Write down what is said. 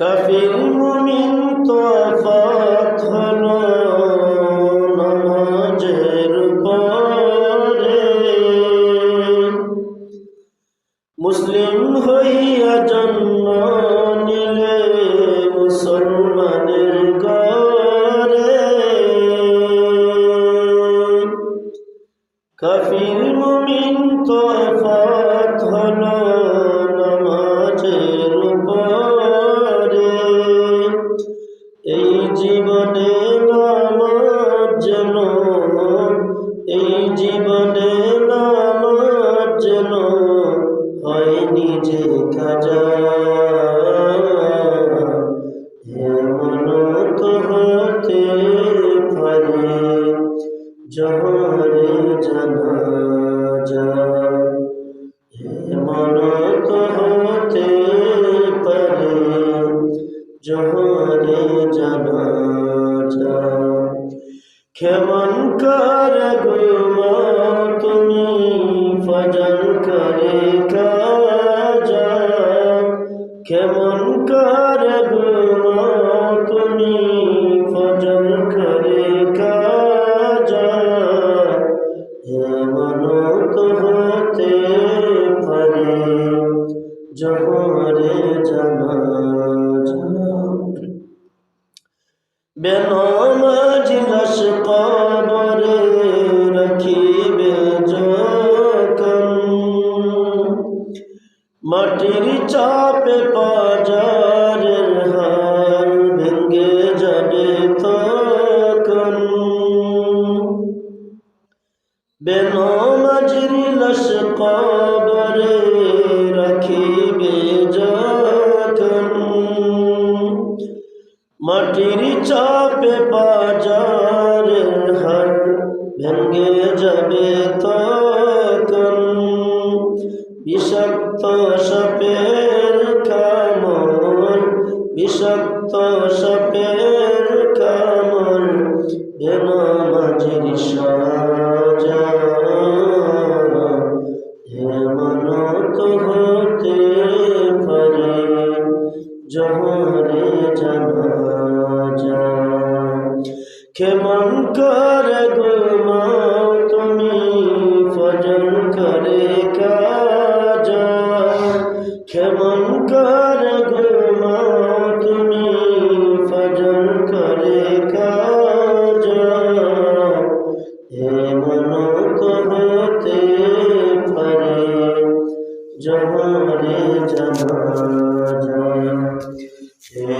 কাফির মুমিন তফাত হলো নামাজের পরে মুসলিম হইয়া জন্ম নিলে মুসলমানের ঘরে কাফির মুমিন তফাত হলো নিজে কাজা এমন তো হতে পারে জহরে জানা যায় এমন তো হতে পারে জহরে জানা যায় তুমি ফজল করে কেমন কর তুমি ফজল করে কাজা। এমন তো হতে পারে, জহরে জানা যায় বেনমাজিলাস কবরে রাখিবে মাটির চাপে পাজারের হার ভেঙ্গে যাবে তখন। বেনমাজির লাশ কবরে রাখিবে যখন। মাটির চাপে বাজারের হার ভেঙ্গে বিষাক্ত সাপের কামল বিষাক্ত সাপের কামল হেমাজির সাজা হেমানত হতে পারে, জহরে জানা যা কেমন করে ঘুমাও তুমি ফজল করে কর গোমা তুমি ফজল করে কাজ। হে মন কহতে পারে জহরে জানা যায়।